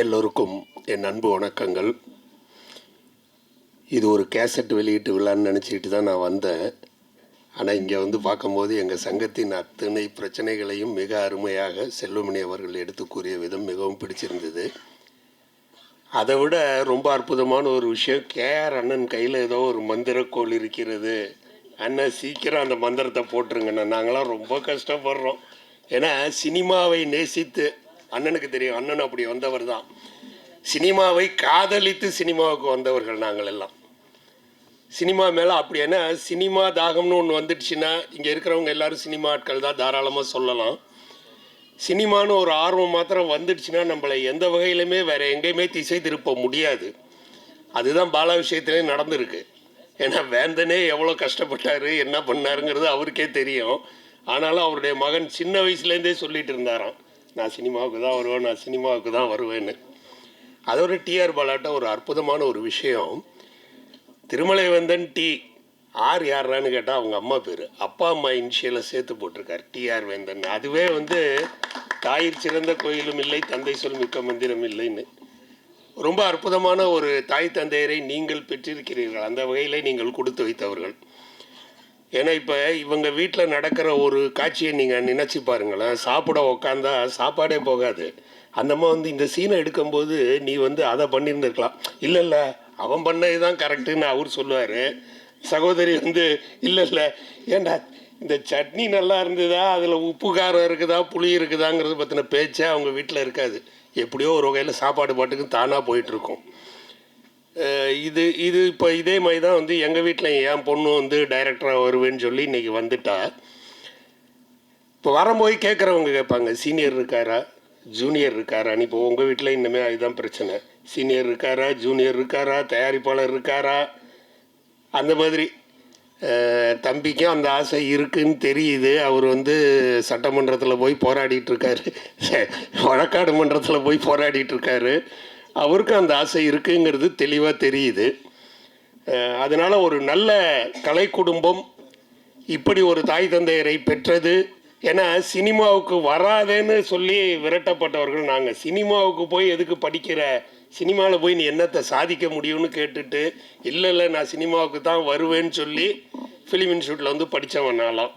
எல்லோருக்கும் என் அன்பு வணக்கங்கள். இது ஒரு கேசட் வெளியீட்டு விழான்னு நினச்சிக்கிட்டு தான் நான் வந்தேன். ஆனால் இங்கே வந்து பார்க்கும்போது எங்கள் சங்கத்தின் அத்தனை பிரச்சனைகளையும் மிக அருமையாக செல்வமணி அவர்கள் எடுத்து கூறிய விதம் மிகவும் பிடிச்சிருந்தது. அதை விட ரொம்ப அற்புதமான ஒரு விஷயம் கேஆர் அண்ணன் கையில் ஏதோ ஒரு மந்திரக்கோள் இருக்கிறது. அண்ணன் சீக்கிரம் அந்த மந்திரத்தை போட்டுருங்கண்ணா. நாங்களாம் ரொம்ப கஷ்டப்படுறோம். ஏன்னா சினிமாவை நேசித்து அண்ணனுக்கு தெரியும். அண்ணன் அப்படி வந்தவர் தான். சினிமாவை காதலித்து சினிமாவுக்கு வந்தவர்கள் நாங்கள் எல்லாம். சினிமா மேலே அப்படி என்ன சினிமா தாகம்னு ஒன்று வந்துடுச்சுன்னா இங்கே இருக்கிறவங்க எல்லாரும் சினிமா ஆட்கள் தான் தாராளமாக சொல்லலாம். சினிமான்னு ஒரு ஆர்வம் மாத்திரம் வந்துடுச்சுன்னா நம்மளை எந்த வகையிலுமே வேறு எங்கேயுமே திசை திருப்ப முடியாது. அதுதான் பாலா விஷயத்துலேயும் நடந்திருக்கு. ஏன்னா வேந்தனே எவ்வளோ கஷ்டப்பட்டார் என்ன பண்ணாருங்கிறது அவருக்கே தெரியும். ஆனாலும் அவருடைய மகன் சின்ன வயசுலேருந்தே சொல்லிட்டு இருந்தாராம். நான் சினிமாவுக்கு தான் வருவேன் நான் சினிமாவுக்கு தான் வருவேன்னு. அதோட டிஆர் பாலாட்ட ஒரு அற்புதமான ஒரு விஷயம். திருமலை வந்தன் டி ஆர் யாரான்னு கேட்டால் அவங்க அம்மா பேர். அப்பா அம்மா இனிஷியலை சேர்த்து போட்டிருக்கார் டிஆர் வேந்தன். அதுவே வந்து தாயிற் சிறந்த கோயிலும் இல்லை தந்தை சொல் மிக்க மந்திரம் இல்லைன்னு. ரொம்ப அற்புதமான ஒரு தாய் தந்தையரை நீங்கள் பெற்றிருக்கிறீர்கள். அந்த வகையில் நீங்கள் கொடுத்து வைத்தவர்கள். ஏன்னா இப்போ இவங்க வீட்டில் நடக்கிற ஒரு காட்சியை நீங்கள் நினச்சி பாருங்களேன். சாப்பிட உக்காந்தா சாப்பாடே போகாது. அந்தம்மா வந்து இந்த சீனை எடுக்கும்போது நீ வந்து அதை பண்ணியிருந்துருக்கலாம். இல்லை இல்லை அவன் பண்ணது தான் கரெக்டுன்னு அவர் சொல்லுவார். சகோதரி வந்து இல்லை இல்லை ஏண்டா இந்த சட்னி நல்லா இருந்ததா? அதில் உப்பு காரம் இருக்குதா? புளி இருக்குதாங்கிறத பற்றின பேச்சே அவங்க வீட்டில் இருக்காது. எப்படியோ ஒரு வகையில் சாப்பாடு பாட்டுக்கு தானாக போயிட்டுருக்கும் இது இது இப்போ இதே மாதிரி தான் வந்து எங்கள் வீட்டில் என் பொண்ணு வந்து டைரக்டராக வருவேன்னு சொல்லி இன்றைக்கி வந்துட்டா. இப்போ வரும்போது கேட்குறவங்க கேட்பாங்க சீனியர் இருக்காரா? ஜூனியர் இருக்காரான்னு இப்போ உங்கள் வீட்டில் இன்னுமே அதுதான் பிரச்சனை. சீனியர் இருக்காரா? ஜூனியர் இருக்காரா? தயாரிப்பாளர் இருக்காரா? அந்த மாதிரி. தம்பிக்கும் அந்த ஆசை இருக்குன்னு தெரியுது. அவர் வந்து சட்டமன்றத்தில் போய் போராடிட்டு இருக்காரு. வழக்காடு மன்றத்தில் போய் போராடிட்டு இருக்காரு. அவருக்கும் அந்த ஆசை இருக்குங்கிறது தெளிவாக தெரியுது. அதனால் ஒரு நல்ல கலை குடும்பம் இப்படி ஒரு தாய் தந்தையரை பெற்றது ஏன்னா சினிமாவுக்கு வராதேன்னு சொல்லி விரட்டப்பட்டவர்கள் நாங்கள் சினிமாவுக்கு போய் எதுக்கு படிக்கிற? சினிமாவில் போய் நீ என்னத்தை சாதிக்க முடியும்னு கேட்டுட்டு இல்லை இல்லை நான் சினிமாவுக்கு தான் வருவேன்னு சொல்லி ஃபிலிம் இன்ஸ்டியூட்டில் வந்து படித்தவனாலாம்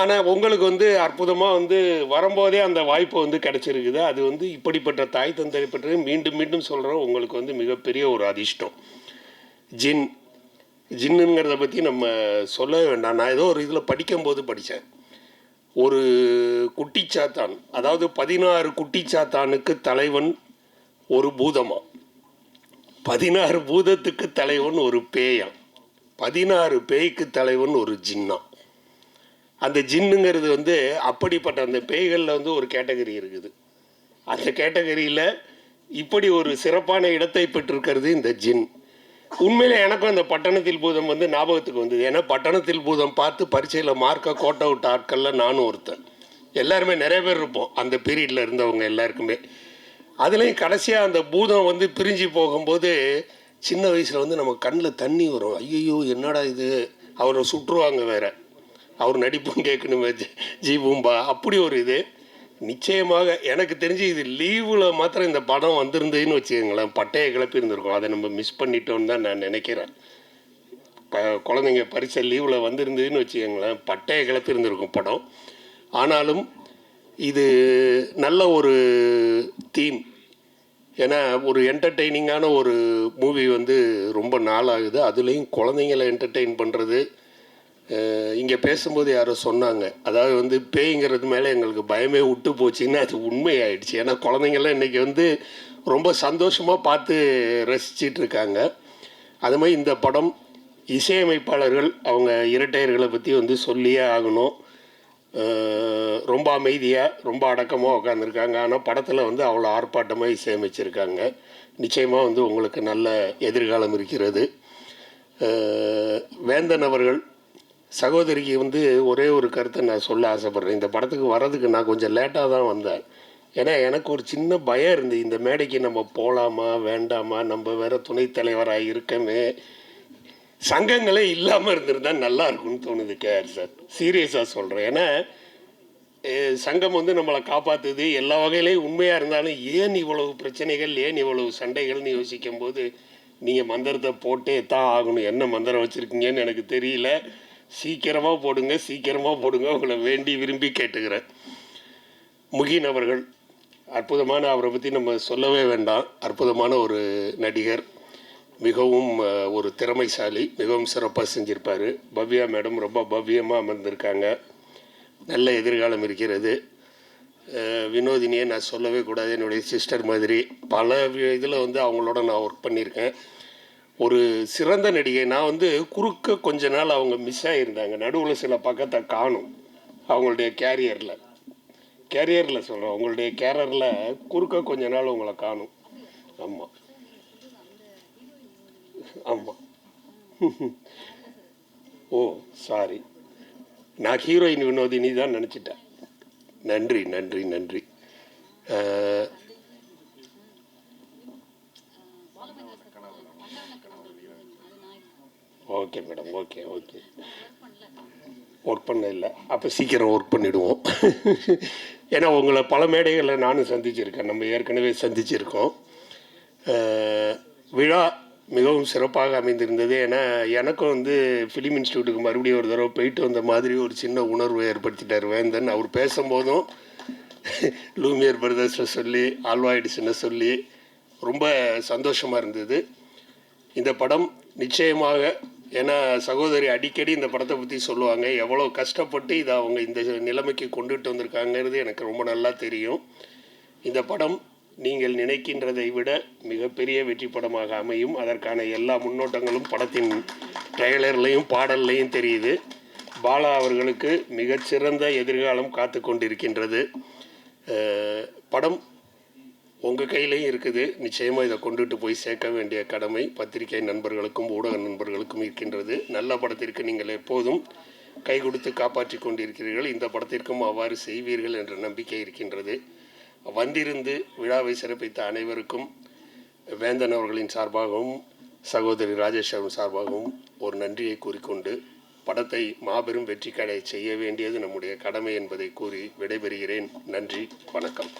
ஆனால் உங்களுக்கு வந்து அற்புதமாக வந்து வரும்போதே அந்த வாய்ப்பு வந்து கிடச்சிருக்குது. அது வந்து இப்படிப்பட்ட தாய் தந்தை பற்றி மீண்டும் மீண்டும் சொல்கிறோம் உங்களுக்கு வந்து மிகப்பெரிய ஒரு அதிர்ஷ்டம். ஜின் ஜின்னுங்கிறத பற்றி நம்ம சொல்ல வேண்டாம். நான் ஏதோ ஒரு இதில் படிக்கும்போது படித்தேன் ஒரு குட்டிச்சாத்தான் அதாவது பதினாறு குட்டிச்சாத்தானுக்கு தலைவன் ஒரு பூதமா? பதினாறு பூதத்துக்கு தலைவன் ஒரு பேயாம் பதினாறு பேய்க்கு தலைவன் ஒரு ஜின்னா? அந்த ஜின்னுங்கிறது வந்து அப்படிப்பட்ட அந்த பேய்களில் வந்து ஒரு கேட்டகரி இருக்குது. அந்த கேட்டகரியில் இப்படி ஒரு சிறப்பான இடத்தை பெற்றிருக்கிறது இந்த ஜின். உண்மையில எனக்கும் அந்த பட்டணத்தில் பூதம் வந்து ஞாபகத்துக்கு வந்தது. ஏன்னா பட்டணத்தில் பூதம் பார்த்து பரீட்சையில் மார்க்கை கோட்டை விட்ட ஆட்களில் நானும் ஒருத்தன். எல்லாருமே நிறைய பேர் இருப்போம். அந்த பீரியடில் இருந்தவங்க எல்லாருக்குமே. அதுலேயும் கடைசியாக அந்த பூதம் வந்து பிரிஞ்சு போகும்போது சின்ன வயசில் வந்து நம்ம கண்ணில் தண்ணி வரும். ஐயோ என்னடா இது? அவரை சுற்றுவாங்க வேறு. அவர் நடிப்பும் கேட்கணுமே. ஜி- ஜீபூம்பா அப்படி ஒரு இது. நிச்சயமாக எனக்கு தெரிஞ்சு இது லீவில் மாத்திரம் இந்த படம் வந்திருந்ததுன்னு வச்சுக்கோங்களேன். பட்டையை கிளப்பி இருந்திருக்கும் அதை நம்ம மிஸ் பண்ணிட்டோம்னு தான் நான் நினைக்கிறேன். இப்போ குழந்தைங்க பரிசை லீவில் வந்திருந்ததுன்னு வச்சுக்கோங்களேன். பட்டையை கிளப்பி இருந்திருக்கும் படம். ஆனாலும் இது நல்ல ஒரு தீம் ஏன்னா ஒரு என்டர்டெய்னிங்கான ஒரு மூவி வந்து ரொம்ப நாளாகுது. அதுலேயும் குழந்தைங்களை என்டர்டெயின் பண்ணுறது இங்கே பேசும்போது யாரோ சொன்னாங்க. அதாவது வந்து பேய்ங்கிறது மேலே எங்களுக்கு பயமே விட்டு போச்சுன்னு அது உண்மையாயிடுச்சு. ஏன்னா குழந்தைங்கள்லாம் இன்றைக்கி வந்து ரொம்ப சந்தோஷமாக பார்த்து ரசிச்சிட்டு இருக்காங்க. அது மாதிரி இந்த படம் இசையமைப்பாளர்கள் அவங்க இரட்டையர்களை பற்றி வந்து சொல்லியே ஆகணும். ரொம்ப அமைதியாக ரொம்ப அடக்கமாக உட்காந்துருக்காங்க ஆனால் படத்தில் வந்து அவ்வளோ ஆர்ப்பாட்டமாக இசையமைச்சிருக்காங்க. நிச்சயமாக வந்து உங்களுக்கு நல்ல எதிர்காலம் இருக்கிறது. வேந்தன் அவர்கள் சகோதரிக்கு வந்து ஒரே ஒரு கருத்தை நான் சொல்ல ஆசைப்பட்றேன். இந்த படத்துக்கு வர்றதுக்கு நான் கொஞ்சம் லேட்டாக தான் வந்தேன். ஏன்னா எனக்கு ஒரு சின்ன பயம் இருந்து இந்த மேடைக்கு நம்ம போகலாமா வேண்டாமா? நம்ம வேறு துணைத் தலைவராக இருக்கமே. சங்கங்களே இல்லாமல் இருந்திருந்தா நல்லா இருக்கும்னு தோணுது கேஆர் சார். சீரியஸாக சொல்கிறேன் ஏன்னா சங்கம் வந்து நம்மளை காப்பாற்றுது எல்லா வகையிலையும் உண்மையாக இருந்தாலும் ஏன் இவ்வளவு பிரச்சனைகள் ஏன் இவ்வளவு சண்டைகள்னு யோசிக்கும் போது நீங்கள் மந்திரத்தை போட்டே தான் ஆகணும். என்ன மந்திரம் வச்சுருக்கீங்கன்னு எனக்கு தெரியல. சீக்கிரமாக போடுங்க சீக்கிரமாக போடுங்க உங்களை வேண்டி விரும்பி கேட்டுக்கிறேன். முகின் அவர்கள் அற்புதமான அவரை பற்றி நம்ம சொல்லவே வேண்டாம். அற்புதமான ஒரு நடிகர் மிகவும் ஒரு திறமைசாலி மிகவும் சிறப்பாக செஞ்சுருப்பார். பவ்யா மேடம் ரொம்ப பவ்யமாக அமர்ந்திருக்காங்க. நல்ல எதிர்காலம் இருக்கிறது. வினோதினியை நான் சொல்லவே கூடாது. என்னுடைய சிஸ்டர் மாதிரி பல இதில் வந்து அவங்களோட நான் ஒர்க் பண்ணியிருக்கேன். ஒரு சிறந்த நடிகை. நான் வந்து குறுக்க கொஞ்ச நாள் அவங்க மிஸ் ஆகியிருந்தாங்க நடுவில் சில பக்கத்தை காணும் அவங்களுடைய கேரியரில் கேரியரில் சொல்கிறேன் அவங்களுடைய கேரியரில் குறுக்க கொஞ்ச நாள் உங்களை காணும். ஆமாம் ஆமாம் ஓ சாரி நான் ஹீரோயின் வினோதினி தான் நினச்சிட்டேன். நன்றி நன்றி நன்றி. Okay madam okay okay work பண்ண இல்லை அப்போ சீக்கிரம் ஒர்க் பண்ணிவிடுவோம் ஏன்னா உங்களை பல மேடைகளில் நானும் சந்திச்சிருக்கேன். நம்ம ஏற்கனவே சந்திச்சிருக்கோம். விழா மிகவும் சிறப்பாக அமைந்திருந்தது. ஏன்னா எனக்கும் வந்து ஃபிலிம் இன்ஸ்டியூட்டுக்கு மறுபடியும் ஒரு தடவை போயிட்டு வந்த மாதிரி ஒரு சின்ன உணர்வை ஏற்படுத்திட்டார் வேந்தன். அவர் பேசும்போதும் லூமியர் பிரதர்ஸை சொல்லி ஆல்வா சொல்லி ரொம்ப சந்தோஷமாக இருந்தது. இந்த படம் நிச்சயமாக ஏன்னா சகோதரி அடிக்கடி இந்த படத்தை பற்றி சொல்லுவாங்க. எவ்வளோ கஷ்டப்பட்டு இதை அவங்க இந்த நிலைமைக்கு கொண்டுட்டு வந்திருக்காங்கிறது எனக்கு ரொம்ப நல்லா தெரியும். இந்த படம் நீங்கள் நினைக்கின்றதை விட மிகப்பெரிய வெற்றி படமாக அமையும். அதற்கான எல்லா முன்னோட்டங்களும் படத்தின் ட்ரெய்லர்லையும் பாடல்லையும் தெரியுது. பாலா அவர்களுக்கு மிகச்சிறந்த எதிர்காலம் காத்து கொண்டிருக்கின்றது படம் உங்கள் கையிலையும் இருக்குது. நிச்சயமாக இதை கொண்டுட்டு போய் சேர்க்க வேண்டிய கடமை பத்திரிகை நண்பர்களுக்கும் ஊடக நண்பர்களுக்கும் இருக்கின்றது. நல்ல படத்திற்கு நீங்கள் எப்போதும் கை கொடுத்து காப்பாற்றி கொண்டிருக்கிறீர்கள். இந்த படத்திற்கும் அவ்வாறு செய்வீர்கள் என்ற நம்பிக்கை இருக்கின்றது. வந்திருந்து விழாவை சிறப்பித்த அனைவருக்கும் வேந்தன் அவர்களின் சார்பாகவும் சகோதரி ராஜேஷ் அவர்கள் சார்பாகவும் ஒரு நன்றியை கூறிக்கொண்டு படத்தை மாபெரும் வெற்றி கடை செய்ய வேண்டியது நம்முடைய கடமை என்பதை கூறி விடைபெறுகிறேன். நன்றி வணக்கம்.